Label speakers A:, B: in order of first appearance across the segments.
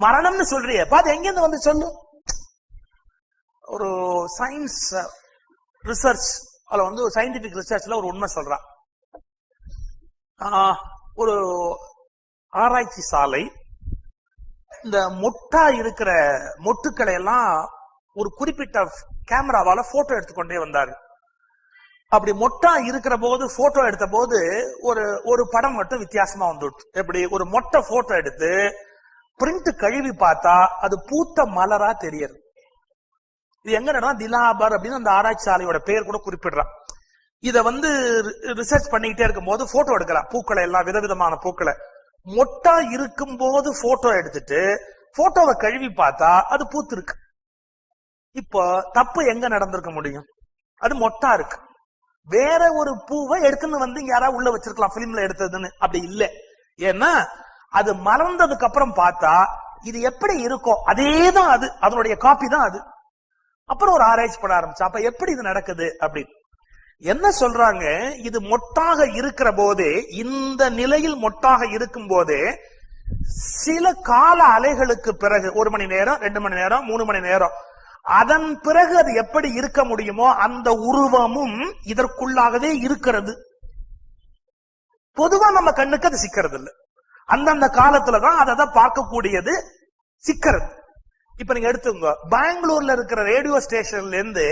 A: மரணம்னு சொல்றிய. பாது எங்கேருந்து வந்து சொல்லு ஒரு சயின்ஸ் ரிசர்ச் அதுல வந்து சயின்டிபிக் ரிசர்ச்ல ஒரு உண்மை சொல்றான். ஒரு ஆராய்ச்சி சாலை இந்த மொட்டா இருக்கிற மொட்டுக்களை எல்லாம் ஒரு குறிப்பிட்ட கேமராவால போட்டோ எடுத்துக்கொண்டே வந்தாரு. அப்படி மொட்டா இருக்கிற போது போட்டோ எடுத்த போது ஒரு ஒரு படம் மட்டும் வித்தியாசமா வந்துடுச்சு எப்படி? ஒரு மொட்டை போட்டோ எடுத்து பிரிண்ட் கழுவி பார்த்தா அது பூத்த மலரா தெரியுது. இது எங்க நடந்தா? திலாபர் அப்படின்னு அந்த ஆராய்ச்சி சாலையோட பேர் கூட குறிப்பிடுறான். இத வந்து ரிசர்ச் பண்ணிக்கிட்டே இருக்கும்போது போட்டோ எடுக்கிறான் பூக்களை எல்லாம் விதவிதமான பூக்களை. மொட்டா இருக்கும் போது போட்டோ எடுத்துட்டு போட்டோவை கழுவி பார்த்தா அது பூத்து இருக்கு இப்போ தப்பு எங்க நடந்திருக்க முடியும்? அது மொட்டா இருக்கு. வேற ஒரு பூவை எடுத்துன்னு வந்து யாராவது உள்ள வச்சிருக்கலாம் பிலிம்ல எடுத்ததுன்னு. அப்படி இல்ல. ஏன்னா அது மலர்ந்ததுக்கு அப்புறம் பார்த்தா இது எப்படி இருக்கும் அதேதான் அது. அதனுடைய காப்பி தான் அது. அப்புறம் ஒரு ஆராய்ச்சி பண்ண ஆரம்பிச்சா அப்ப எப்படி இது நடக்குது அப்படின்னு. என்ன சொல்றாங்க? இது மொட்டாக இருக்கிற போதே இந்த நிலையில் மொட்டாக இருக்கும் போதே சில கால அலைகளுக்கு பிறகு ஒரு மணி நேரம் ரெண்டு மணி நேரம் மூணு மணி நேரம் அதன் பிறகு அது எப்படி இருக்க முடியுமோ அந்த உருவமும் இதற்குள்ளாகவே இருக்கிறது. பொதுவா நம்ம கண்ணுக்கு அது சிக்கிறது இல்ல அந்தந்த காலத்துலதான் அதை தான் பார்க்கக்கூடியது சிக்கிறது இப்ப நீங்க எடுத்துங்க பெங்களூர்ல இருக்கிற ரேடியோ ஸ்டேஷன்ல இருந்து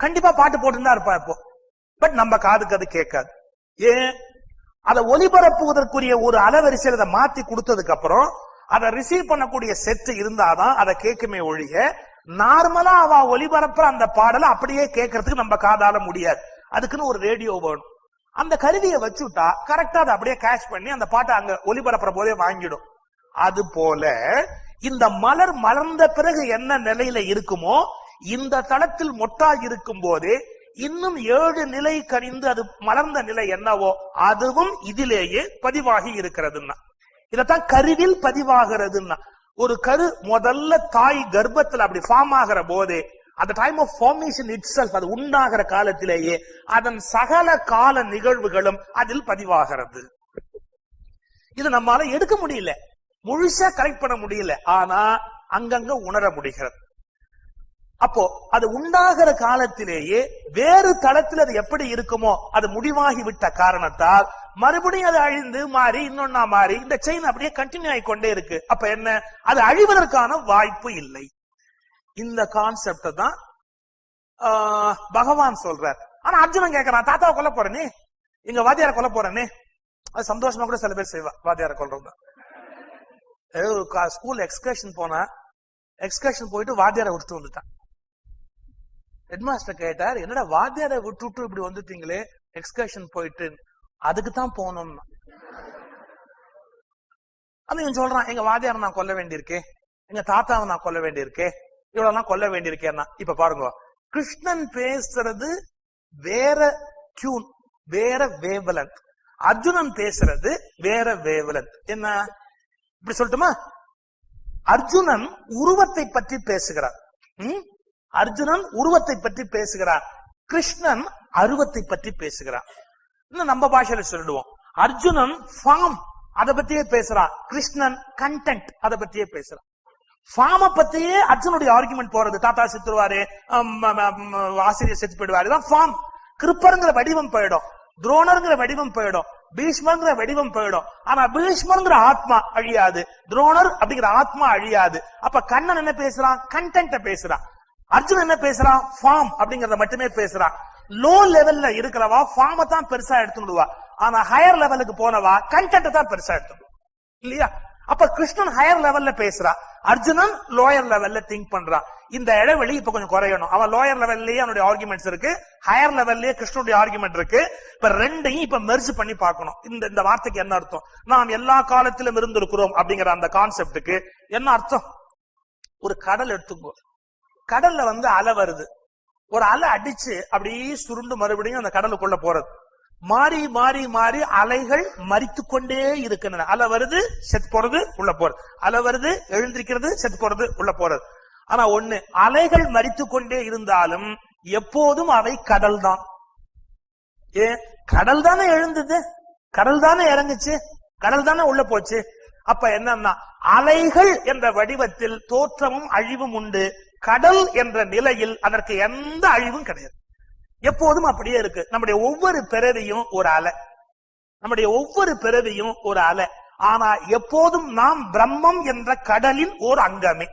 A: கண்டிப்பா பாட்டு போட்டுதான் இருப்பா இப்போ. பட் நம்ம காதுக்கு அது கேட்காது. ஏன்? அதை ஒலிபரப்புவதற்குரிய ஒரு அலவரிசையில் அதை மாத்தி கொடுத்ததுக்கு அப்புறம் அதை ரிசீவ் பண்ணக்கூடிய செட் இருந்தாதான் அதை கேட்குமே ஒழிய நார்மலா அவ ஒலிபரப்புற அந்த பாடலை அப்படியே கேட்கறதுக்கு நம்ம காதால முடியாது. அதுக்குன்னு ஒரு ரேடியோ வேணும். அந்த கருவியை வச்சுட்டா கரெக்டா அதை அப்படியே கேஷ் பண்ணி அந்த பாட்டை அங்க ஒலிபரப்புற போதே வாங்கிடும். அது போல இந்த மலர் மலர்ந்த பிறகு என்ன நிலையில இருக்குமோ இந்த தளத்தில் மொட்டா இருக்கும் போது இன்னும் ஏழு நிலை கணிந்து அது மலர்ந்த நிலை என்னவோ அதுவும் இதிலேயே பதிவாகி இருக்கிறதுன்னா. இதத்தான் கருவில் பதிவாகிறதுன்னா. ஒரு கரு முதல்ல தாய் கர்ப்பத்துல அப்படி ஃபார்ம் ஆகிற போதே அந்த டைம் ஆஃப் ஃபார்மேஷன் இட் அது உண்டாகிற காலத்திலேயே அதன் சகல கால நிகழ்வுகளும் அதில் பதிவாகிறது. இது நம்மால எடுக்க முடியல. முழுசா கரெக்ட் பண்ண முடியல. ஆனா அங்கங்க உணர முடிகிறது. அப்போ அது உண்டாகிற காலத்திலேயே வேறு தளத்தில் அது எப்படி இருக்குமோ அது முடிவாகி விட்ட காரணத்தால் மறுபடியும் அது அழிந்து மாறி இன்னொன்னா மாறி இந்த செயின் அப்படியே கண்டினியூ ஆகி கொண்டே இருக்கு. அப்ப என்ன? அது அழிவதற்கான வாய்ப்பு இல்லை. இந்த கான்செப்ட தான் ஆஹ், பகவான் சொல்றார். ஆனா அர்ஜுனன் கேக்குறான் தாத்தாவை கொல்ல போறனே எங்க வாத்தியார கொல்ல போறனே அது சந்தோஷமா கூட சில பேர் செய்வா வாத்தியார கொல்றது. ஸ்கூல் எக்ஸ்கர்ஷன் போனா எக்ஸ்கர்ஷன் போயிட்டு வாத்தியாரை விட்டுட்டு வந்துட்டான். ஹெட்மாஸ்டர் கேட்டார் என்னடா வாத்தியாரை விட்டுட்டு இப்படி வந்துட்டீங்களே? எக்ஸ்கர்ஷன் போயிட்டு அதுக்கு தான் போகணும்னா. அது இவன் சொல்றான் எங்க வாத்தியாரை நான் கொல்ல வேண்டியிருக்கே எங்க தாத்தாவை நான் கொல்ல வேண்டியிருக்கே. இவ்வளவுலாம் கொல்ல வேண்டியிருக்கேன்னா இப்ப பாருங்க. கிருஷ்ணன் பேசுறது வேற டியூன் வேற வேவலன் அர்ஜுனன் பேசுறது வேற வேவலன் என்ன? இப்படி சொல்லட்டுமா? அர்ஜுனன் உருவத்தை பற்றி பேசுகிறார். உம் அர்ஜுனன் உருவத்தை பற்றி பேசுகிறார். கிருஷ்ணன் அருவத்தை பற்றி பேசுகிறார். இன்னும் நம்ம பாஷையில சொல்லிடுவோம். அர்ஜுனன் ஃபார்ம் அதை பத்தியே பேசுறான் கிருஷ்ணன் கண்டென்ட் அதை பத்தியே பேசுறான் ஃபார்ம பத்தியே அர்ஜுனுடைய ஆர்குமெண்ட் போறது. தாத்தா செத்துருவாரு ஆசிரியர் செத்து போயிடுவாரு. தான் ஃபார்ம். கிருப்பருங்கிற வடிவம் போயிடும். துரோணருங்கிற வடிவம் போயிடும். பீஷ்மருங்கிற வடிவம் போயிடும். ஆனா பீஷ்மருங்கிற ஆத்மா அழியாது. துரோணர் அப்படிங்கிற ஆத்மா அழியாது. அப்ப கண்ணன் என்ன பேசுறான்? கண்டென்ட்ட பேசுறான். அர்ஜுன் என்ன பேசுறான்? ஃபார்ம் அப்படிங்கறத மட்டுமே பேசுறான். லோ லெவல்ல இருக்கிறவா ஃபார்ம தான் பெருசா எடுத்துடுவா ஆனா ஹையர் லெவலுக்கு போனவா கண்டென்ட் தான் பெருசா எடுத்துடுவா இல்லையா? அப்ப கிருஷ்ணன் ஹையர் லெவல்ல பேசுறா. அர்ஜுனன் லோயர் லெவல்ல திங்க் பண்றா. இந்த இடைவெளி இப்ப கொஞ்சம் குறையணும். அவன் லோயர் லெவல்லயே அவனுடைய ஆர்குமெண்ட்ஸ் இருக்கு. ஹையர் லெவல்லயே கிருஷ்ணனுடைய ஆர்குமெண்ட் இருக்கு. இப்ப ரெண்டையும் இப்ப மெர்ஜ் பண்ணி பார்க்கணும். இந்த இந்த வார்த்தைக்கு என்ன அர்த்தம்? நாம் எல்லா காலத்திலும் இருந்திருக்கிறோம் அப்படிங்கிற அந்த கான்செப்டுக்கு என்ன அர்த்தம்? ஒரு கடல் எடுத்துக்கோ. கடல்ல வந்து அலை வருது. ஒரு அலை அடிச்சு அப்படியே சுருண்டு மறுபடியும் அந்த கடலுக்குள்ள போறது. மாறி மாறி மாறி அலைகள் மறித்து கொண்டே இருக்கின்றன. அலை வருது செத்து போறது உள்ள போறது. அலை வருது எழுந்திருக்கிறது செத்து போறது உள்ள போறது. ஆனா ஒண்ணு அலைகள் மறித்து கொண்டே இருந்தாலும் எப்போதும் அவை கடல் தான் ஏ கடல் தானே எழுந்தது? கடல் தானே இறங்குச்சு? கடல் தானே உள்ள போச்சு? அப்ப என்னன்னா அலைகள் என்ற வடிவத்தில் தோற்றமும் அழிவும் உண்டு. கடல் என்ற நிலையில் அதற்கு எந்த அழிவும் கிடையாது. எப்போதும் அப்படியே இருக்கு. நம்முடைய ஒவ்வொரு பிறவியும் ஒரு அலை. நம்முடைய ஒவ்வொரு பிறவியும் ஒரு அலை. ஆனா எப்போதும் நாம் பிரம்மம் என்ற கடலின் ஓர் அங்கமே.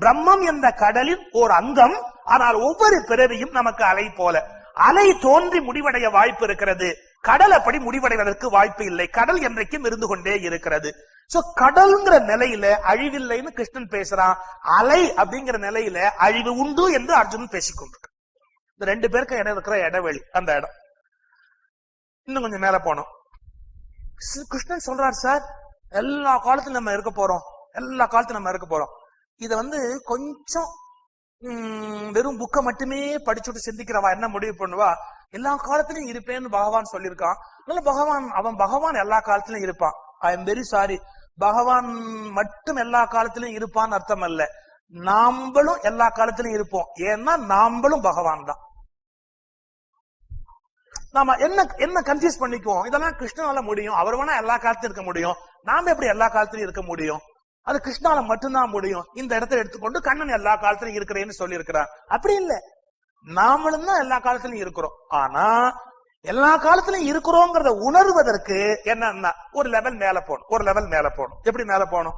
A: பிரம்மம் என்ற கடலின் ஓர் அங்கம் ஆனால் ஒவ்வொரு பிறவியும் நமக்கு அலை போல. அலை தோன்றி முடிவடைய வாய்ப்பு இருக்கிறது. கடல் அப்படி முடிவடைவதற்கு வாய்ப்பு இல்லை. கடல் என்றைக்கும் இருந்து கொண்டே இருக்கிறது. சோ கடல்ங்கிற நிலையில அழிவில்லைன்னு கிருஷ்ணன் பேசுறான். அலை அப்படிங்கிற நிலையில அழிவு உண்டு என்று அர்ஜுனன் பேசிக்கொண்டிருக்கிறான் இந்த ரெண்டு பேருக்கு இடம் இருக்கிற இடைவெளி அந்த இடம். இன்னும் கொஞ்சம் மேல போனோம் கிருஷ்ணன் சொல்றாரு சார் எல்லா காலத்திலும் நம்ம இருக்க போறோம். எல்லா காலத்திலும் நம்ம இருக்க போறோம். இத வந்து கொஞ்சம் வெறும் புக்கை மட்டுமே படிச்சுட்டு சிந்திக்கிறவா என்ன முடிவு பண்ணுவா? எல்லா காலத்திலும் இருப்பேன்னு பகவான் சொல்லியிருக்கான். அதனால பகவான் அவன் பகவான் எல்லா காலத்திலும் இருப்பான். ஐ எம் வெரி சாரி பகவான் மட்டும் எல்லா காலத்திலும் இருப்பான்னு அர்த்தம் அல்ல. நாம்பளும் எல்லா காலத்திலும் இருப்போம். ஏன்னா நாம்பளும் பகவான் தான். நாம என்ன என்ன கன்ஃபியூஸ் பண்ணிக்குவோம்? இதெல்லாம் கிருஷ்ணனால முடியும். அவர் வேணா எல்லா காலத்திலும் இருக்க முடியும். நாம எப்படி எல்லா காலத்திலும் இருக்க முடியும்? அது கிருஷ்ணால மட்டும்தான் முடியும். இந்த இடத்துல எடுத்துக்கொண்டு கண்ணன் எல்லா காலத்திலும் இருக்கிறேன்னு சொல்லி இருக்கிறார் அப்படி இல்ல. நாமளும் தான் எல்லா காலத்திலும் இருக்கிறோம். ஆனா எல்லா காலத்திலும் இருக்கிறோங்கிறத உணர்வதற்கு என்னன்னா ஒரு லெவல் மேல போகணும். ஒரு லெவல் மேல போகணும். எப்படி மேல போகணும்?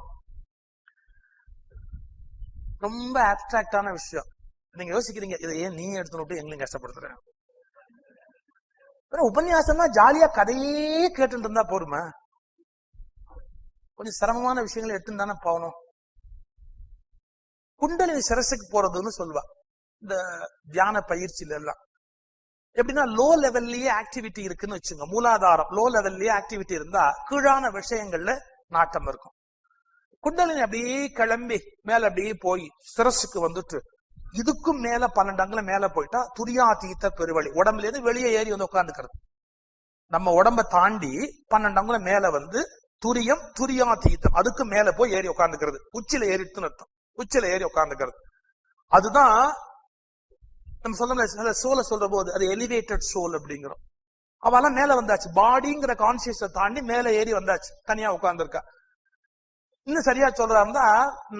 A: ரொம்ப ஆப்டிராக்டான விஷயம். நீங்க யோசிக்கிறீங்க இதை ஏன் நீ எடுத்து விட்டு எங்களையும் கஷ்டப்படுத்துறேன் உபன்யாசம்னா ஜாலியா கதையே கேட்டுட்டு இருந்தா போருமா கொஞ்சம் சிரமமான விஷயங்களை எடுத்துன்னு தானே போகணும். குண்டலினி சிரசுக்கு போறதுன்னு சொல்லுவா. இந்த தியான பயிற்சியில எல்லாம் எப்படின்னா லோ லெவல்லயே ஆக்டிவிட்டி இருக்குன்னு வச்சுங்க மூலாதாரம். லோ லெவல்லயே ஆக்டிவிட்டி இருந்தா கீழான விஷயங்கள்ல நாட்டம் இருக்கும். குண்டலினி அப்படியே கிளம்பி மேல அப்படியே போய் சிரசுக்கு வந்துட்டு இதுக்கும் மேல பன்னெண்டு அங்குலம் மேல போயிட்டா துரியா தீத்த பெருவழி. உடம்புல இருந்து வெளியே ஏறி வந்து உட்காந்துக்கிறது நம்ம உடம்ப தாண்டி பன்னெண்டு அங்குல மேல வந்து துரியம் துரியா தீத்தம் அதுக்கு மேல போய் ஏறி உட்காந்துக்கிறது உச்சில ஏறிட்டுன்னு அர்த்தம். உச்சில ஏறி உட்காந்துக்கிறது அதுதான் நம்ம சொல்ல சோலை சொல்ற போது அது எலிவேட்டட் சோல் அப்படிங்கிறோம். அவெல்லாம் மேல வந்தாச்சு. பாடிங்கிற கான்சியஸ தாண்டி மேல ஏறி வந்தாச்சு. தனியா உட்கார்ந்துருக்கா இன்னும் சரியா சொல்றா இருந்தா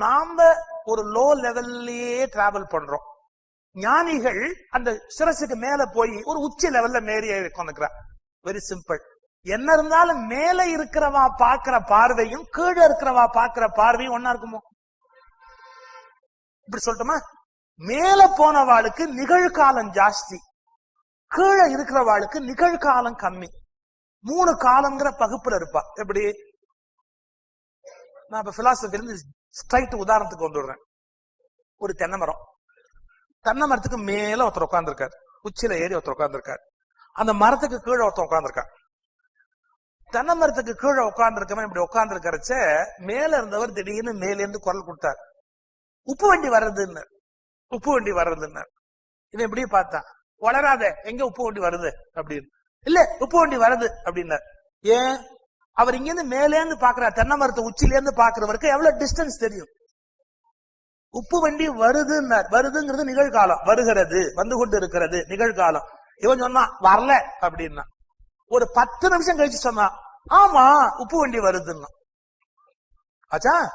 A: நாம ஒரு லோ லெவல்லயே டிராவல் பண்றோம். ஞானிகள் அந்த சிரசுக்கு மேல போய் ஒரு உச்சி லெவல்ல மேரி உட்காந்துக்கிறார் வெரி சிம்பிள் என்ன இருந்தாலும் மேல இருக்கிறவா பாக்குற பார்வையும் கீழே இருக்கிறவா பாக்குற பார்வையும் ஒன்னா இருக்குமோ? இப்படி சொல்லட்டுமா? மேல போனவாளுக்கு நிகழ்காலம் ஜாஸ்தி. கீழே இருக்கிறவாளுக்கு நிகழ்காலம் கம்மி. மூணு காலங்கிற பகுப்புல இருப்பா. எப்படி? நான் இப்ப பிலாசபி இருந்து ஸ்ட்ரைட் உதாரணத்துக்கு கொண்டு ஒரு தென்னை மரம். தென்னை மரத்துக்கு மேல ஒருத்தர் உட்காந்துருக்காரு உச்சியில ஏறி ஒருத்தர் உட்காந்துருக்காரு அந்த மரத்துக்கு கீழே ஒருத்தர் உட்கார்ந்துருக்கான். தென்னை மரத்துக்கு கீழே உட்காந்துருக்கவன் இப்படி உட்கார்ந்துருக்கிறச்ச மேல இருந்தவர் திடீர்னு மேல இருந்து குரல் கொடுத்தார். உப்பு வண்டி வர்றதுன்னு. உப்பு வண்டி வர்றதுன்னு. இவன் இப்படியே பார்த்தான். வளராத எங்க உப்பு வண்டி வருது? அப்படின்னு. இல்ல உப்பு வண்டி வருது அப்படின்னார். ஏன்? அவர் இங்க இருந்து மேலே இருந்து பாக்குறார் தென்னை மரத்து உச்சில இருந்து பாக்குறவருக்கு எவ்வளவு டிஸ்டன்ஸ் தெரியும். உப்பு வண்டி வருதுன்னார். வருதுங்கிறது நிகழ்காலம். வருகிறது வந்து கொண்டு இருக்கிறது நிகழ்காலம். இவன் சொன்னான் வரல அப்படின்னா. ஒரு பத்து நிமிஷம் கழிச்சு சொன்னான் ஆமா உப்பு வண்டி வருதுன்னா. ஆச்சா?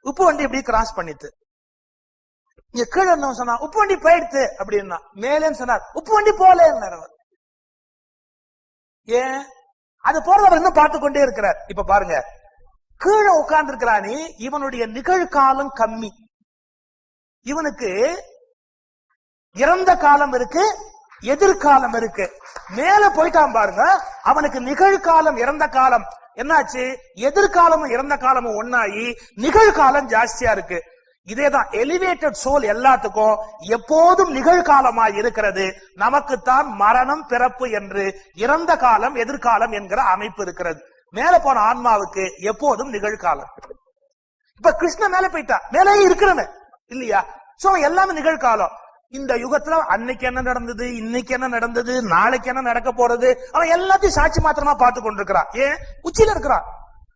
A: உப்பு வண்டி இப்படி கிராஸ் பண்ணிட்டு. இங்க கீழே இருந்தவன் சொன்னா உப்பு வண்டி போயிடுத்து அப்படின்னா. மேலேன்னு சொன்னார் உப்பு வண்டி போல ஏன்? அது போறவர் இன்னும் பார்த்து கொண்டே இருக்கிறார். இப்ப பாருங்க. கீழே உட்கார்ந்து இருக்கிறானே இவனுடைய நிகழ்காலம் கம்மி. இவனுக்கு இறந்த காலம் இருக்கு எதிர்காலம் இருக்கு. மேல போயிட்டான் பாருங்க அவனுக்கு நிகழ்காலம் இறந்த காலம். என்னாச்சு? எதிர்காலமும் இறந்த காலமும் ஒன்னாயி நிகழ்காலம் ஜாஸ்தியா இருக்கு. இதேதான் எலிவேட்டட் சோல் எல்லாத்துக்கும் எப்போதும் நிகழ்காலமா இருக்கிறது. நமக்குத்தான் மரணம் பிறப்பு என்று இறந்த காலம் எதிர்காலம் என்கிற அமைப்பு இருக்கிறது. மேல போன ஆன்மாவுக்கு எப்போதும் நிகழ்காலம். இப்ப கிருஷ்ண மேல போயிட்டா மேலே இருக்கிறவன். இல்லையா? சோ எல்லாமே நிகழ்காலம். இந்த யுகத்துல அன்னைக்கு என்ன நடந்தது இன்னைக்கு என்ன நடந்தது நாளைக்கு என்ன நடக்க போறது அவன் எல்லாத்தையும் சாட்சி மாத்திரமா பார்த்து கொண்டிருக்கிறான். ஏன்? உச்சியில இருக்கிறான்.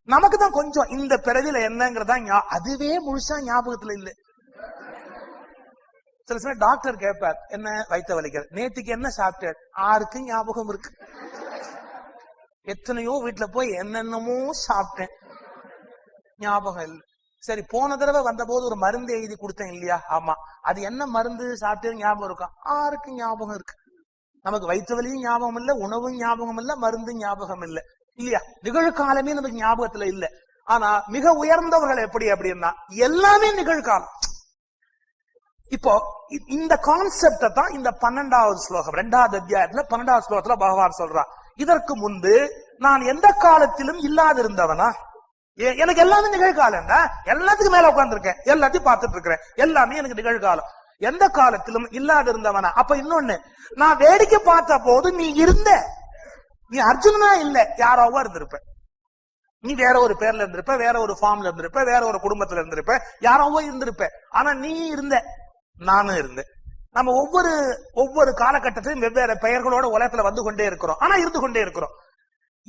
A: நமக்கு தான் கொஞ்சம் இந்த பிறவில என்னங்கிறதா அதுவே முழுசா ஞாபகத்துல இல்ல. சில சமயம் டாக்டர் கேட்பார் என்ன வைத்த வலிக்கிறது நேத்துக்கு என்ன சாப்பிட்டார் ஆருக்கும் ஞாபகம் இருக்கு. எத்தனையோ வீட்டுல போய் என்னென்னமோ சாப்பிட்டேன். ஞாபகம் இல்ல. சரி போன தடவை வந்தபோது ஒரு மருந்து எழுதி கொடுத்தேன் இல்லையா? ஆமா. அது என்ன மருந்து சாப்பிட்டு ஞாபகம் இருக்கா? ஆருக்கும் ஞாபகம் இருக்கு. நமக்கு வயிற்று வலியும் ஞாபகம் இல்ல உணவும் ஞாபகம் இல்ல மருந்தும் ஞாபகம் இல்ல. இல்லையா? நிகழ்காலமே நமக்கு ஞாபகத்துல இல்ல. ஆனா மிக உயர்ந்தவர்கள் எப்படி அப்படின்னா எல்லாமே நிகழ்காலம். இப்போ இந்த கான்செப்ட தான் இந்த பன்னெண்டாவது ஸ்லோகம் ரெண்டாவது அத்தியாயத்துல பன்னெண்டாவது ஸ்லோகத்துல பகவான் சொல்றான் இதற்கு முன்பு நான் எந்த காலத்திலும் இல்லாதிருந்தவனா? எனக்கு எல்லாமே நிகழ்காலம் தான் எல்லாத்துக்கும் மேல உட்காந்துருக்கேன் எல்லாத்தையும் பார்த்துட்டு இருக்கிறேன். எல்லாமே எனக்கு நிகழ்காலம். எந்த காலத்திலும் இல்லாதிருந்தவனா? அப்ப இன்னொன்னு நான் வேடிக்கை பார்த்த போது நீ இருந்த நீ அர்ஜுனனா இல்ல யாரோவா இருந்திருப்ப நீ வேற ஒரு பேர்ல இருந்திருப்ப வேற ஒரு ஃபார்ம்ல இருந்திருப்ப வேற ஒரு குடும்பத்துல இருந்திருப்ப யாரோவோ இருந்திருப்ப. ஆனா நீ இருந்த நானும் இருந்தேன். நம்ம ஒவ்வொரு ஒவ்வொரு காலகட்டத்திலும் வெவ்வேறு பெயர்களோட உலகத்துல வந்து கொண்டே இருக்கிறோம். ஆனா இருந்து கொண்டே இருக்கிறோம்.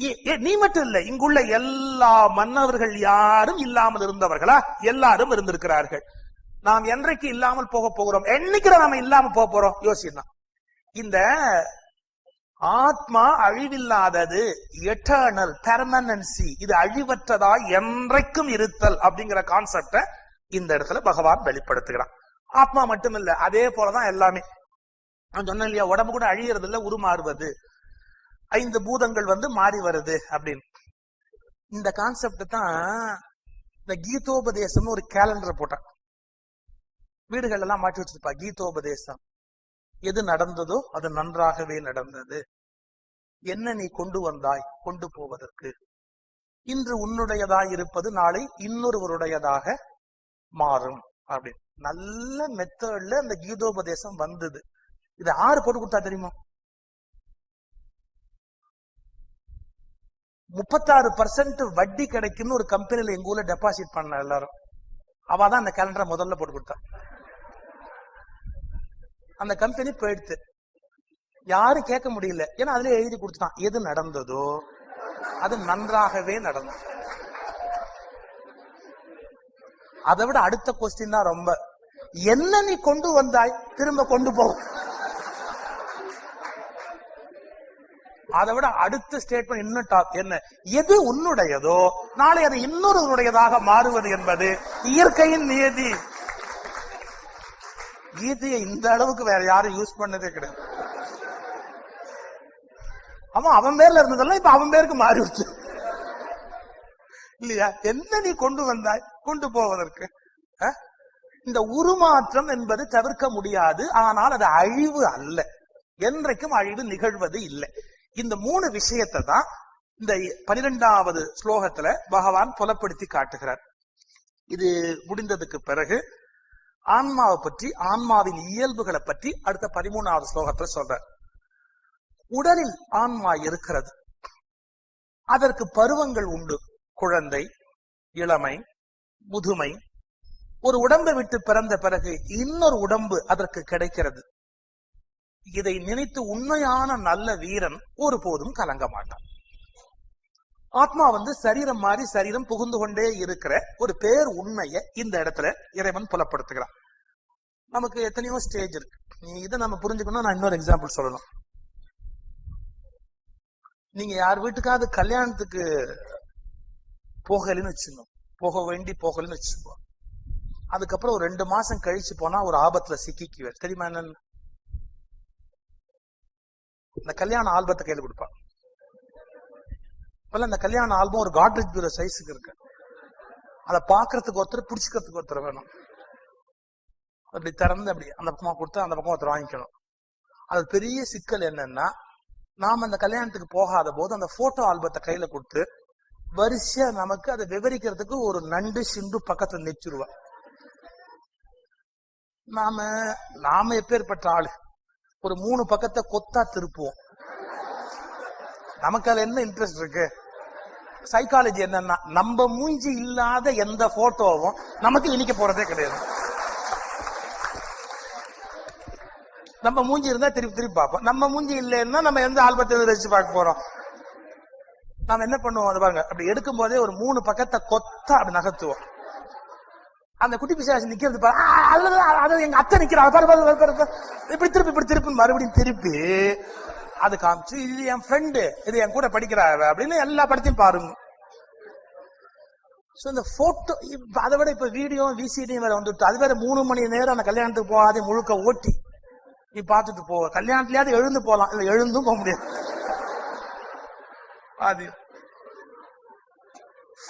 A: ஏ- ஏ, நீ மட்டும் இல்ல இங்குள்ள எல்லா மன்னவர்கள் யாரும் இல்லாமல் இருந்தவர்களா? எல்லாரும் இருந்திருக்கிறார்கள். நாம் என்றைக்கு இல்லாமல் போக போகிறோம்? என்னைக்கு நாம இல்லாம போக போறோம்? யோசிக்கலாம் இந்த ஆத்மா அழிவில்லாதது எட்டர்னல் பெர்மனன்சி இது அழிவற்றதா என்றைக்கும் இருத்தல் அப்படிங்கிற கான்செப்ட இந்த இடத்துல பகவான் வெளிப்படுத்துகிறான். ஆத்மா மட்டும் இல்ல அதே போலதான் எல்லாமே. நான் சொன்னேன் இல்லையா உடம்பு கூட அழியறது இல்ல உருமாறுவது. ஐந்து பூதங்கள் வந்து மாறி வருது அப்படின்னு. இந்த கான்செப்ட் தான் இந்த கீதோபதேசம்னு ஒரு கேலண்டர் போட்டான். வீடுகள் எல்லாம் மாற்றி வச்சிருப்பா கீதோபதேசம். எது நடந்ததோ அது நன்றாகவே நடந்தது. என்ன நீ கொண்டு வந்தாய்? கொண்டு போவதற்கு. இன்று உன்னுடையதாய் இருப்பது நாளை இன்னொருவருடையதாக மாறும். அப்படின்னு. நல்ல மெத்தட்ல அந்த கீதோபதேசம் வந்தது. இது ஆறு போட்டு கொடுத்தா தெரியுமா? முப்பத்தாறு பர்சன்ட் வட்டி கிடைக்கும்னு ஒரு கம்பெனில எங்க ஊர்ல டெபாசிட் பண்ண எல்லாரும். அவதான் அந்த கேலண்டரை முதல்ல போட்டு கொடுத்தா. அந்த கம்பெனி போயிடுத்து. யாரும் கேட்க முடியல. ஏன்னா அதுல எழுதி கொடுத்துட்டான். எது நடந்ததோ அது நன்றாகவே நடந்தது. அதை விட அடுத்த கொஸ்டின் தான் ரொம்ப என்ன நீ கொண்டு வந்தாய்? திரும்ப கொண்டு போ. அதை விட அடுத்த ஸ்டேட்மெண்ட் இன்னும் டாப் என்ன? எது உன்னுடையதோ நாளை அது இன்னொருவனுடையதாக மாறுவது என்பது இயற்கையின் நியதி. கீதையை இந்த அளவுக்கு வேற யாரும் யூஸ் பண்ணதே கிடையாது. அவன் அவன் பேர்ல இருந்ததெல்லாம் இப்ப அவன் பேருக்கு மாறிடுச்சு இல்லையா? என்ன நீ கொண்டு வந்தாய்? கொண்டு போவதற்கு இந்த உருமாற்றம் என்பது தவிர்க்க முடியாது ஆனால் அது அழிவு அல்ல. என்றைக்கும் அழிவு நிகழ்வது இல்லை. இந்த மூணு விஷயத்தை தான் இந்த பனிரெண்டாவது ஸ்லோகத்துல பகவான் புலப்படுத்தி காட்டுகிறார். இது முடிந்ததுக்கு பிறகு ஆன்மாவை பற்றி ஆன்மாவின் இயல்புகளை பற்றி அடுத்த பதிமூணாவது ஸ்லோகத்துல சொல்ற உடலில் ஆன்மா இருக்கிறது. அதற்கு பருவங்கள் உண்டு. குழந்தை இளமை முதுமை. ஒரு உடம்பை விட்டு பிறந்த பிறகு இன்னொரு உடம்பு அதற்கு கிடைக்கிறது. இதை நினைத்து உண்மையான நல்ல வீரன் ஒருபோதும் கலங்க மாட்டான். ஆத்மா வந்து சரீரம் மாறி சரீரம் புகுந்து கொண்டே இருக்கிற ஒரு பேர் உண்மையை இந்த இடத்துல இறைவன் புலப்படுத்துகிறான். நமக்கு எத்தனையோ ஸ்டேஜ் இருக்கு. நீ இதை நம்ம புரிஞ்சுக்கணும் நான் இன்னொரு எக்ஸாம்பிள் சொல்லணும். நீங்க யார் வீட்டுக்காவது கல்யாணத்துக்கு போகலைன்னு வச்சுக்கணும் போக வேண்டி போகலைன்னு வச்சுக்கோ. அதுக்கப்புறம் ஒரு ரெண்டு மாசம் கழிச்சு போனா ஒரு ஆபத்துல சிக்கிக்குவே தெரியுமா என்னன்னு? இந்த கல்யாண ஆல்பத்தை கையில கொடுப்பான். இப்பெல்லாம் இந்த கல்யாண ஆல்பம் ஒரு காட்ரேஜ் பியூரோ சைஸுக்கு இருக்கு. அதை பாக்குறதுக்கு ஒருத்தர் பிடிச்சிக்கிறதுக்கு ஒருத்தர் வேணும். அப்படி திறந்து அப்படி அந்த பக்கமா கொடுத்து அந்த பக்கம் ஒருத்தர் வாங்கிக்கணும். அது பெரிய சிக்கல் என்னன்னா நாம அந்த கல்யாணத்துக்கு போகாத போது அந்த போட்டோ ஆல்பத்தை கையில கொடுத்து வரிசையா நமக்கு அதை விவரிக்கிறதுக்கு ஒரு நண்டு சிண்டு பக்கத்துல நிச்சிருவா. நாம நாம எப்பேற்பட்ட ஆளு? ஒரு மூணு பக்கத்தை கொத்தா திருப்புவோம். நமக்கு அதுல என்ன இன்ட்ரெஸ்ட் இருக்கு? சைக்காலஜி என்னன்னா நம்ம மூஞ்சி இல்லாத எந்த போட்டோவும் நமக்கு இனிக்க போறதே கிடையாது. நம்ம மூஞ்சி இருந்தா திருப்பி திருப்பி பார்ப்போம். நம்ம மூஞ்சி இல்லைன்னா நம்ம எந்த ஆல்பத்தை ரசிச்சு பார்க்க போறோம்? நாம என்ன பண்ணுவோம்? அது பாருங்க. அப்படி எடுக்கும் போதே ஒரு மூணு பக்கத்தை கொத்தா அப்படி நகர்த்துவோம். அந்த குட்டி பிசாசி நிக்கிறது பாரு. அல்லது அது எங்க அத்தை நிக்கிறா பாரு பாரு பாரு, இப்படி திருப்பி இப்படி திருப்பி மறுபடியும் திருப்பி அது காமிச்சு இது என் ஃப்ரெண்டு இது என் கூட படிக்கிறா அப்படின்னு எல்லா படத்தையும் பாருங்க. சோ இந்த போட்டோ அதை விட இப்ப வீடியோ விசிடியும் வேற வந்துட்டு அது வேற மூணு மணி நேரம் அந்த கல்யாணத்துக்கு போகாதே முழுக்க ஓட்டி. நீ பார்த்துட்டு போ. கல்யாணத்துலயாவது எழுந்து போலாம். இல்ல எழுந்தும் போக முடியாது. அது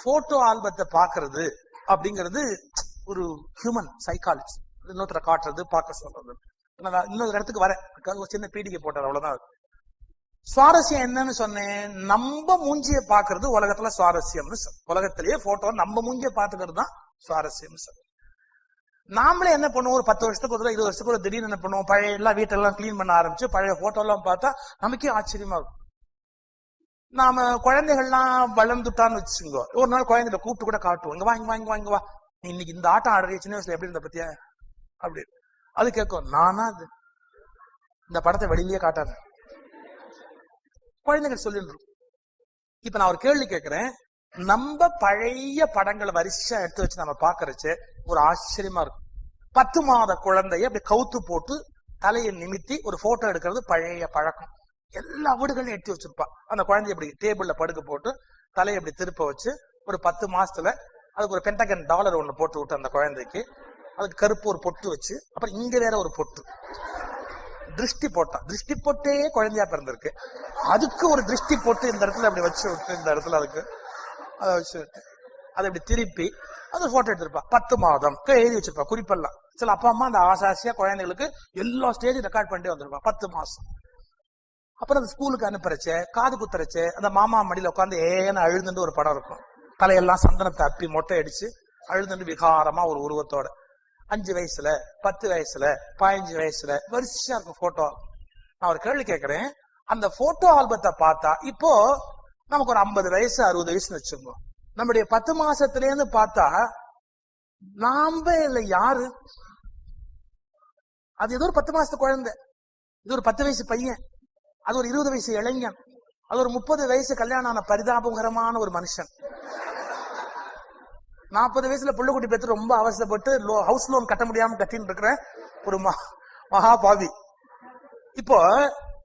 A: போட்டோ ஆல்பத்தை பாக்குறது அப்படிங்கிறது ஒரு ஹியூமன் சைக்காலஜி இன்னொருத்தரை காட்டுறது பார்க்க சொல்றது. இன்னொரு இடத்துக்கு வரேன். ஒரு சின்ன பீடிகை போட்டார் அவ்வளவுதான் சுவாரஸ்யம் என்னன்னு சொன்னேன். நம்ம மூஞ்சிய பாக்குறது உலகத்துல சுவாரஸ்யம்னு சொல் உலகத்திலேயே போட்டோ நம்ம மூஞ்சிய பாத்துக்கிறது தான் சுவாரஸ்யம்னு சொல் நாமளே என்ன பண்ணுவோம்? ஒரு பத்து வருஷத்துக்கு ஒரு இருபது வருஷத்துக்கு ஒரு திடீர்னு என்ன பண்ணுவோம்? பழைய எல்லாம் வீட்டெல்லாம் க்ளீன் பண்ண ஆரம்பிச்சு பழைய போட்டோலாம் பார்த்தா நமக்கே ஆச்சரியமா இருக்கும். நாம குழந்தைகள்லாம் வளர்ந்துட்டான்னு வச்சுக்கோங்க. ஒரு நாள் குழந்தைகளை கூப்பிட்டு கூட காட்டுவோம். இங்க வா இங்க வாங்க வா வா. இன்னைக்கு இந்த ஆட்டம் ஆடுற சின்ன வயசுல எப்படி இருந்த பத்தியா? அப்படி. அது கேட்கும். நானா அது? இந்த படத்தை வெளியிலேயே காட்டாது. குழந்தைகள் சொல்லிட்டு இப்ப நான் ஒரு கேள்வி கேட்கிறேன். நம்ம பழைய படங்களை வரிசையா எடுத்து வச்சு நம்ம பாக்குறச்சு ஒரு ஆச்சரியமா இருக்கும். பத்து மாத குழந்தைய அப்படி கவுத்து போட்டு தலையை நிமித்தி ஒரு போட்டோ எடுக்கிறது பழைய பழக்கம். எல்லா வீடுகளையும் எடுத்து வச்சிருப்பா. அந்த குழந்தைய இப்படி டேபிள்ல படுக்க போட்டு தலையை இப்படி திருப்ப வச்சு ஒரு பத்து மாசத்துல அதுக்கு ஒரு பென்டகன் டாலர் ஒண்ணு போட்டு விட்டு அந்த குழந்தைக்கு அதுக்கு கருப்பு ஒரு பொட்டு வச்சு அப்புறம் இங்க வேற ஒரு பொட்டு. திருஷ்டி போட்டா. திருஷ்டி பொட்டே குழந்தையா பிறந்திருக்கு. அதுக்கு ஒரு திருஷ்டி போட்டு இந்த இடத்துல அப்படி வச்சு விட்டு இந்த இடத்துல அதுக்கு அதை வச்சு அதை இப்படி திருப்பி அது போட்டோ எடுத்திருப்பா. பத்து மாதம். எழுதி வச்சிருப்பா. குறிப்பெல்லாம். சில அப்பா அம்மா அந்த ஆசாசியா குழந்தைகளுக்கு எல்லா ஸ்டேஜும் ரெக்கார்ட் பண்ணிட்டே வந்திருப்பா. பத்து மாசம் அப்புறம் அந்த ஸ்கூலுக்கு அனுப்புறச்சே காது குத்துறச்சே அந்த மாமா மடியில உட்காந்து ஏன்னு அழுதுன்னு ஒரு படம் இருக்கும். தலையெல்லாம் சந்தனத்தை அப்பி மொட்டை அடிச்சு அழுதுண்டு விகாரமா ஒரு உருவத்தோட. அஞ்சு வயசுல பத்து வயசுல பதினஞ்சு வயசுல வரிசையா இருக்கும் போட்டோ நான் ஒரு கேள்வி கேட்கிறேன் அந்த போட்டோ ஆல்பத்தை பார்த்தா இப்போ நமக்கு ஒரு ஐம்பது வயசு அறுபது வயசுன்னு வச்சுக்கோங்க. நம்முடைய பத்து மாசத்துல இருந்து பார்த்தா நாம இல்ல யாரு? அது ஏதோ ஒரு பத்து மாசத்து குழந்தை. இது ஒரு பத்து வயசு பையன். அது ஒரு இருபது வயசு இளைஞன். அது ஒரு முப்பது வயசு கல்யாணம் ஆன பரிதாபகரமான ஒரு மனுஷன். நாற்பது வயசுல புள்ளுக்குட்டி பெற்று ரொம்ப அவசரப்பட்டு ஹவுஸ் லோன் கட்ட முடியாம கட்டின்னு இருக்கிற ஒரு மகா பாவி. இப்போ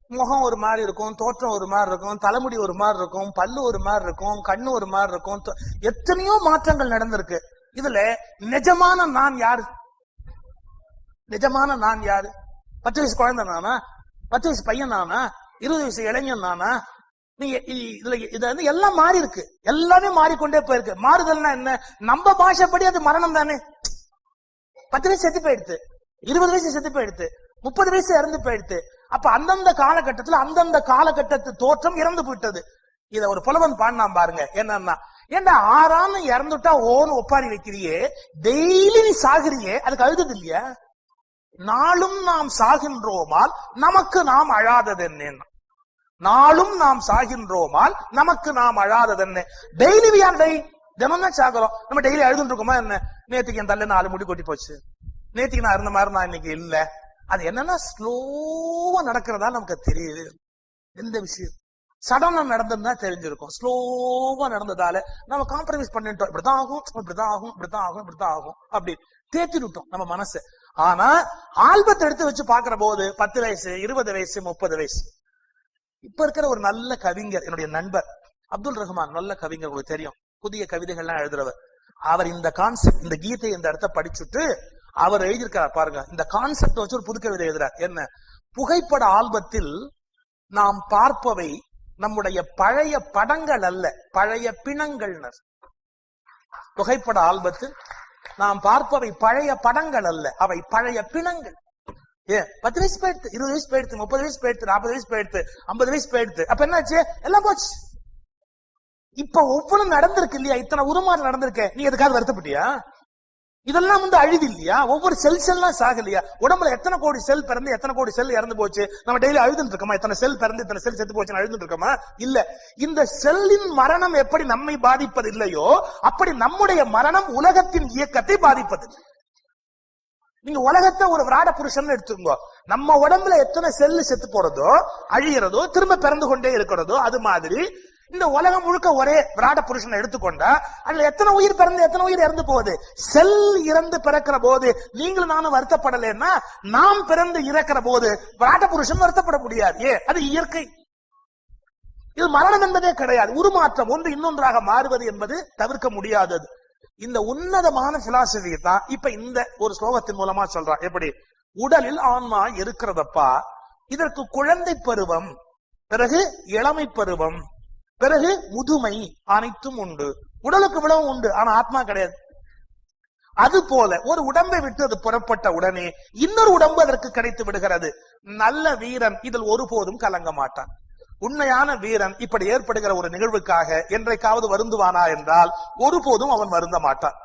A: முகம் ஒரு மாதிரி இருக்கும் தோற்றம் ஒரு மாதிரி இருக்கும் தலைமுடி ஒரு மாதிரி இருக்கும் பல்லு ஒரு மாதிரி இருக்கும் கண்ணு ஒரு மாதிரி இருக்கும். எத்தனையோ மாற்றங்கள் நடந்திருக்கு. இதுல நிஜமான நான் யாரு? நிஜமான நான் யாரு? பத்து வயசு குழந்தை நானா? பத்து வயசு பையன் நானா? இருபது வயசு இளைஞன் நானா? நீங்க இதுல இது வந்து எல்லாம் மாறி இருக்கு. எல்லாமே மாறிக்கொண்டே போயிருக்கு. மாறுதல்னா என்ன? நம்ம பாஷைப்படி அது மரணம் தானே. பத்து வயசு செத்து போயிடுது இருபது வயசு செத்து போயிடுது முப்பது வயசு இறந்து போயிடுது அப்ப அந்தந்த காலகட்டத்துல அந்தந்த காலகட்டத்து தோற்றம் இறந்து போயிட்டது. இத ஒரு புலவன் பாடினா பாருங்க. என்னன்னா ஏன்டா ஆறான்னு இறந்துட்டா ஓன்னு ஒப்பாரி வைக்கிறியே? டெய்லி நீ சாகிறியே? அதுக்கு அழுதது இல்லையா? நாளும் நாம் சாகின்றோமால் நமக்கு நாம் அழாதது என்ன நாளும் நாம் சாகின்றோமால் நமக்கு நாம் அழாதது என்ன டெய்லி வி ஆர் டை தினம் தான் நம்ம டெய்லி அழுதுட்டு இருக்கோமா என்ன? நேத்துக்கு என் தள்ள நாலு முடி கொட்டி போச்சு. நேத்துக்கு நான் இருந்த மாதிரி நான் இன்னைக்கு இல்ல. அது என்னன்னா ஸ்லோவா நடக்கிறதா நமக்கு தெரியுது. எந்த விஷயம்? சடனா நடந்ததுன்னா தெரிஞ்சிருக்கும். ஸ்லோவா நடந்ததால நம்ம காம்ப்ரமைஸ் பண்ணிட்டோம். இப்படிதான் ஆகும் இப்படிதான் ஆகும் இப்படிதான் ஆகும் இப்படிதான் ஆகும் அப்படி தேத்திட்டோம் நம்ம மனசு. ஆனா ஆல்பத்தை எடுத்து வச்சு பாக்குற போது பத்து வயசு இருபது வயசு முப்பது வயசு. இப்ப இருக்கிற ஒரு நல்ல கவிஞர் என்னுடைய நண்பர் அப்துல் ரஹ்மான் நல்ல கவிஞர் உங்களுக்கு தெரியும். புதிய கவிதைகள்லாம் எழுதுறவர். அவர் இந்த கான்செப்ட் இந்த கீதை இந்த இடத்த படிச்சுட்டு அவர் எழுதியிருக்கிறார் பாருங்க. இந்த கான்செப்ட் வச்சு ஒரு புதுக்கவிதை எழுதுறார். என்ன? புகைப்பட ஆல்பத்தில் நாம் பார்ப்பவை நம்முடைய பழைய படங்கள் அல்ல பழைய பிணங்கள்னர். புகைப்பட ஆல்பத்தில் நாம் பார்ப்பவை பழைய படங்கள் அல்ல அவை பழைய பிணங்கள். ஏ பத்து வயசு போயிடுத்து இருபது வயசு போயிடுத்து முப்பது வயசு போயிடுத்து நாற்பது வயசு போயிடுத்து ஐம்பது வயசு போயிடுத்து. அப்ப என்னாச்சு? எல்லாம் போச்சு. இப்ப ஒவ்வொன்றும் நடந்திருக்கு இல்லையா? இத்தனை உருமாறு நடந்திருக்கேன் நீ எதுக்காவது வருத்தப்பட்டியா? இதெல்லாம் வந்து அழிவு இல்லையா ஒவ்வொரு செல் செல்லாம் சாகலையா? உடம்புல எத்தனை கோடி செல் பிறந்து எத்தனை கோடி செல் இறந்து போச்சு? நம்ம டெய்லி அழுதுட்டு இருக்கோமா? எத்தனை செல் பிறந்து இத்தனை செல் செத்து போச்சுன்னு அழுதுட்டு இருக்கோமா? இல்ல. இந்த செல்லின் மரணம் எப்படி நம்மை பாதிப்பது இல்லையோ அப்படி நம்முடைய மரணம் உலகத்தின் இயக்கத்தை பாதிப்பது நீங்க உலகத்தை ஒரு விராட புருஷன் எடுத்துக்கோ நம்ம உடம்புல எத்தனை செல்லு செத்து போறதோ அழியறதோ திரும்ப பிறந்து கொண்டே இருக்கிறதோ அது மாதிரி இந்த உலகம் முழுக்க ஒரே விராட புருஷனை எடுத்துக்கொண்டா அதுல எத்தனை உயிர் பிறந்து எத்தனை உயிர் இறந்து போகுது? செல் இறந்து பிறக்கிற போது நீங்களும் நானும் வருத்தப்படலைன்னா நாம் பிறந்து இறக்கிற போது விராட புருஷன் வருத்தப்பட முடியாது. ஏ அது இயற்கை. இது மரணம் என்பதே கிடையாது. உருமாற்றம் ஒன்று இன்னொன்றாக மாறுவது என்பது தவிர்க்க முடியாதது. இந்த உன்னதமான பிலாசபி தான் இப்ப இந்த ஒரு ஸ்லோகத்தின் மூலமா சொல்றான் எப்படி? உடலில் ஆன்மா இருக்கிறதப்பா இதற்கு குழந்தை பருவம் பிறகு இளமை பருவம் பிறகு முதுமை அனைத்தும் உண்டு. உடலுக்கு இவ்வளவு உண்டு ஆனா ஆத்மா கிடையாது. அது போல ஒரு உடம்பை விட்டு அது புறப்பட்ட உடனே இன்னொரு உடம்பு அதற்கு கிடைத்து விடுகிறது. நல்ல வீரன் இதில் ஒருபோதும் கலங்க மாட்டான். உண்மையான வீரன் இப்படி ஏற்படுகிற ஒரு நிகழ்வுக்காக என்றைக்காவது வருந்துவானா என்றால் ஒருபோதும் அவன் வருந்த மாட்டான்.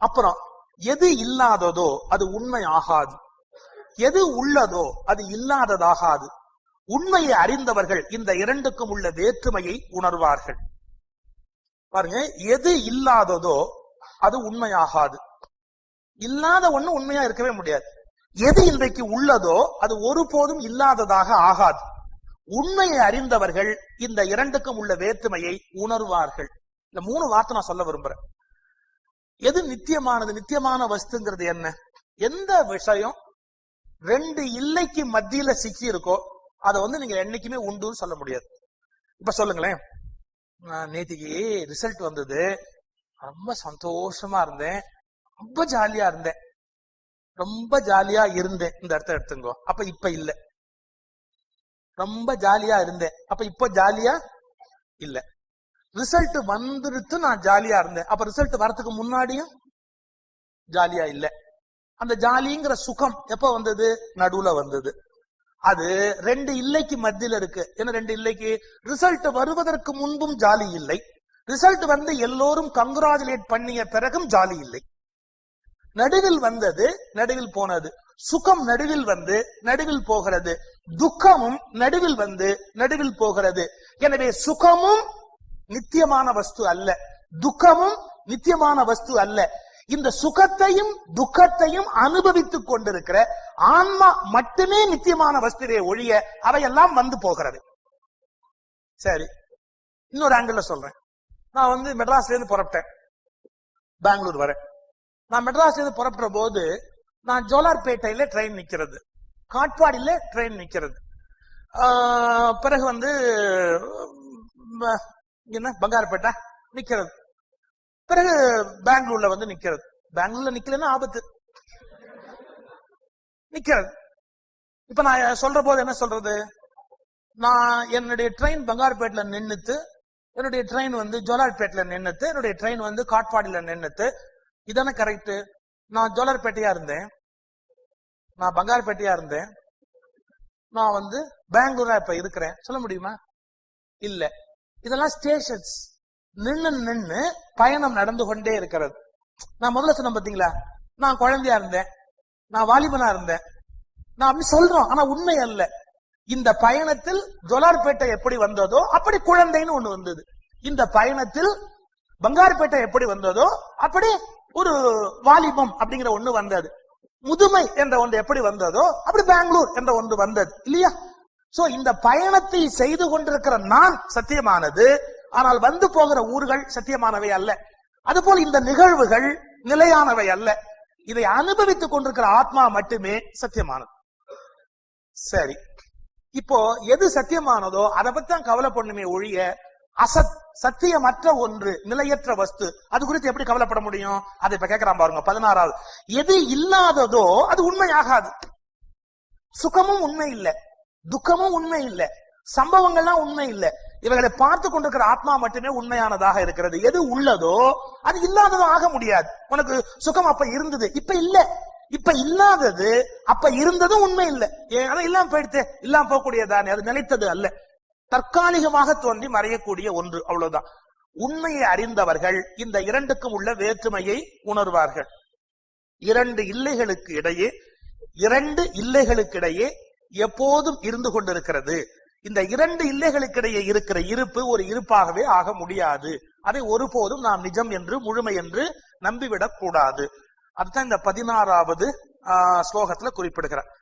A: அப்புறம் எது இல்லாததோ அது உண்மை ஆகாது. எது உள்ளதோ அது இல்லாததாகாது. உண்மையை அறிந்தவர்கள் இந்த இரண்டுக்கும் உள்ள வேற்றுமையை உணர்வார்கள். பாருங்க எது இல்லாததோ அது உண்மையாகாது. இல்லாத ஒண்ணு உண்மையா இருக்கவே முடியாது. எது இன்றைக்கு உள்ளதோ அது ஒருபோதும் இல்லாததாக ஆகாது. உண்மையை அறிந்தவர்கள் இந்த இரண்டுக்கும் உள்ள வேற்றுமையை உணர்வார்கள். இந்த மூணு வார்த்தை நான் சொல்ல விரும்புறேன். எது நித்தியமானது நித்தியமான வஸ்துங்கிறது என்ன? எந்த விஷயம் ரெண்டு இல்லைக்கு மத்தியில சிக்கி இருக்கோ அதை வந்து நீங்க என்னைக்குமே உண்டுன்னு சொல்ல முடியாது. இப்ப சொல்லுங்களேன். நான் நேத்திக்கு ரிசல்ட் வந்தது. ரொம்ப சந்தோஷமா இருந்தேன். ரொம்ப ஜாலியா இருந்தேன். ரொம்ப ஜாலியா இருந்தேன். இந்த இடத்த எடுத்துங்கோ. அப்ப இப்ப இல்ல. ரொம்ப ஜாலியா இருந்தேன். அப்ப இப்ப ஜாலியா இல்ல. ரிசல்ட் வந்துடுத்து நான் ஜாலியா இருந்தேன். அப்ப ரிசல்ட் வரத்துக்கு முன்னாடியும் ஜாலியா இல்ல. அந்த ஜாலிங்கிற சுகம் எப்ப வந்தது? நடுவுல வந்தது. அது ரெண்டு இல்லைக்கு மத்தியில இருக்கு. என்ன ரெண்டு இல்லைக்கு? ரிசல்ட் வருவதற்கு முன்பும் ஜாலி இல்லை. ரிசல்ட் வந்து எல்லோரும் கங்க்ராச்சுலேட் பண்ணிய பிறகும் ஜாலி இல்லை. நடுவில் வந்தது நடுவில் போனது. சுகம் நடுவில் வந்து நடுவில் போகிறது. துக்கமும் நடுவில் வந்து நடுவில் போகிறது. எனவே சுகமும் நித்தியமான வஸ்து அல்ல. துக்கமும் நித்தியமான வஸ்து அல்ல. இந்த சுகத்தையும் துக்கத்தையும் அனுபவித்துக் கொண்டிருக்கிற ஆன்மா மட்டுமே நித்தியமான வஸ்துவே ஒழிய அவையெல்லாம் வந்து போகிறது. சரி இன்னொரு ஆங்கிள் சொல்றேன். நான் வந்து மெட்ராஸ்ல இருந்து புறப்பட்டேன். பெங்களூர் வரேன் நான் மெட்ராஸ்ல இருந்து புறப்படுற போது நான் ஜோலார்பேட்டையில ட்ரெயின் நிக்கிறது. காட்பாடியில ட்ரெயின் நிக்கிறது. பிறகு வந்து என்ன? பங்காரப்பேட்டை நிக்கிறது. பிறகு பெங்களூர்ல வந்து நிக்கிறது. பெங்களூர்ல நிக்கலன்னா ஆபத்து. நிக்கிறது. இப்ப நான் சொல்ற போது என்ன சொல்றது? நான் என்னுடைய ட்ரெயின் பங்காரப்பேட்ல நின்னுத்து என்னுடைய ட்ரெயின் வந்து ஜோலார்பேட்ல நின்னுத்து என்னுடைய ட்ரெயின் வந்து காட்பாடியில நின்னுத்து இதானே கரெக்ட் நான் ஜோலார்பேட்டையா இருந்தேன். நான் பங்காரப்பேட்டையா இருந்தேன். நான் வந்து பெங்களூரா இப்ப இருக்கிறேன். சொல்ல முடியுமா? இல்ல. இதெல்லாம் ஸ்டேஷன்ஸ் நின்னு நின்னு பயணம் நடந்து கொண்டே இருக்கிறது. நான் முதல்ல சொன்ன பாத்தீங்களா? நான் குழந்தையா இருந்தேன். நான் வாலிபனா இருந்தேன். நான் அப்படி சொல்றோம். ஆனா உண்மை அல்ல. இந்த பயணத்தில் ஜோலார்பேட்டை எப்படி வந்ததோ அப்படி குழந்தைன்னு ஒண்ணு வந்தது. இந்த பயணத்தில் பங்காரப்பேட்டை எப்படி வந்ததோ அப்படி ஒரு வாலிபம் அப்படிங்கிற ஒண்ணு வந்தது. முதுமை என்ற ஒன்று எப்படி வந்ததோ அப்படி பெங்களூர் என்ற ஒன்று வந்தது. இல்லையா? சோ இந்த பயணத்தை செய்து கொண்டிருக்கிற நான் சத்தியமானது ஆனால் வந்து போகிற ஊர்கள் சத்தியமானவை அல்ல. அதுபோல் இந்த நிகழ்வுகள் நிலையானவை அல்ல. இதை அனுபவித்துக் கொண்டிருக்கிற ஆத்மா மட்டுமே சத்தியமானது. சரி. இப்போ எது சத்தியமானதோ அதை பத்தி தான் கவலைப்படணுமே ஒழிய அசத் சத்தியமற்ற ஒன்று நிலையற்ற வஸ்து அது குறித்து எப்படி கவலைப்பட முடியும்? அதை இப்ப கேட்கிறான் பாருங்க பதினாறாவது. எது இல்லாததோ அது உண்மையாகாது. சுகமும் உண்மை இல்லை. துக்கமும் உண்மை இல்லை. சம்பவங்கள்லாம் உண்மை இல்ல. இவைகளை பார்த்து கொண்டிருக்கிற ஆத்மா மட்டுமே உண்மையானதாக இருக்கிறது. எது உள்ளதோ அது இல்லாததும் ஆக முடியாது. உனக்கு சுகம் அப்ப இருந்தது இப்ப இல்ல. இப்ப இல்லாதது அப்ப இருந்ததும் உண்மை இல்ல. ஏன்? இல்லாம போயிடுத்து இல்லாம போகக்கூடியதானே? அது நினைத்தது அல்ல. தற்காலிகமாக தோன்றி மறையக்கூடிய ஒன்று அவ்வளவுதான். உண்மையை அறிந்தவர்கள் இந்த இரண்டுக்கும் உள்ள வேற்றுமையை உணர்வார்கள். இரண்டு இல்லைகளுக்கு இடையே இரண்டு இல்லைகளுக்கு இடையே எப்போதும் இருந்து கொண்டிருக்கிறது. இந்த இரண்டு இல்லைகளுக்கிடையே இருக்கிற இருப்பு ஒரு இருப்பாகவே ஆக முடியாது. அதை ஒருபோதும் நாம் நிஜம் என்று முழுமை என்று நம்பிவிடக் கூடாது அதுதான் இந்த பதினாறாவது ஆஹ், ஸ்லோகத்துல குறிப்பிடுகிறார்.